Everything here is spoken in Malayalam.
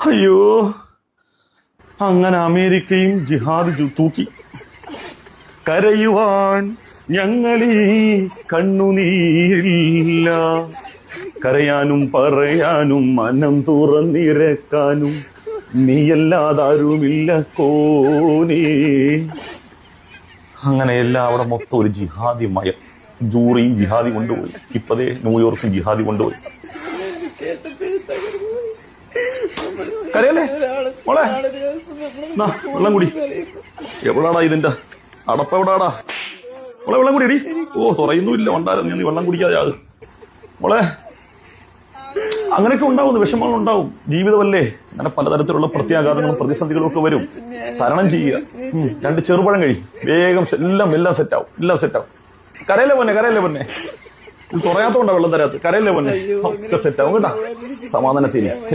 അയ്യോ. അങ്ങനെ അമേരിക്കയും ജിഹാദ് തൂക്കി. കരയുവാൻ ഞങ്ങളീ കണ്ണുനീരില്ല. കരയാനും പറയാനും മനം തുറന്നിരക്കാനും നീയല്ലാതാരുമില്ല കോനേ. അങ്ങനെ അവിടെ മൊത്തം ഒരു ജിഹാദി മയം. ജൂറിയും ജിഹാദി കൊണ്ടുപോയി. ഇപ്പതേ ന്യൂയോർക്കും ജിഹാദി കൊണ്ടുപോയി. കരയല്ലേ? മോളെ. വെള്ളം കുടി. എവിടാടാ ഇതിന്റെ? അടപ്പ എവിടാടാ? മോളെ വെള്ളം കുടിയടി. ഓ തുറയുന്നുമില്ല. ഉണ്ടായിരുന്നു നീ വെള്ളം കുടിക്കാതെ ആൾ മോളെ അങ്ങനെയൊക്കെ ഉണ്ടാവും വിഷമങ്ങൾ ഉണ്ടാവും ജീവിതമല്ലേ? അങ്ങനെ പലതരത്തിലുള്ള പ്രത്യാഘാതങ്ങളും പ്രതിസന്ധികളും ഒക്കെ വരും. തരണം ചെയ്യുക. രണ്ട് ചെറുപഴം കഴി. വേഗം എല്ലാം എല്ലാം സെറ്റാവും എല്ലാം സെറ്റാവും കരയല്ലേ പൊന്നെ കരയല്ലേ പൊന്നെ? തുറയാത്തോണ്ടാ വെള്ളം തരാത്ത കരയല്ലേ പൊന്നെ? ഒക്കെ സെറ്റാവും കേട്ടാ. സമാധാനത്തിന്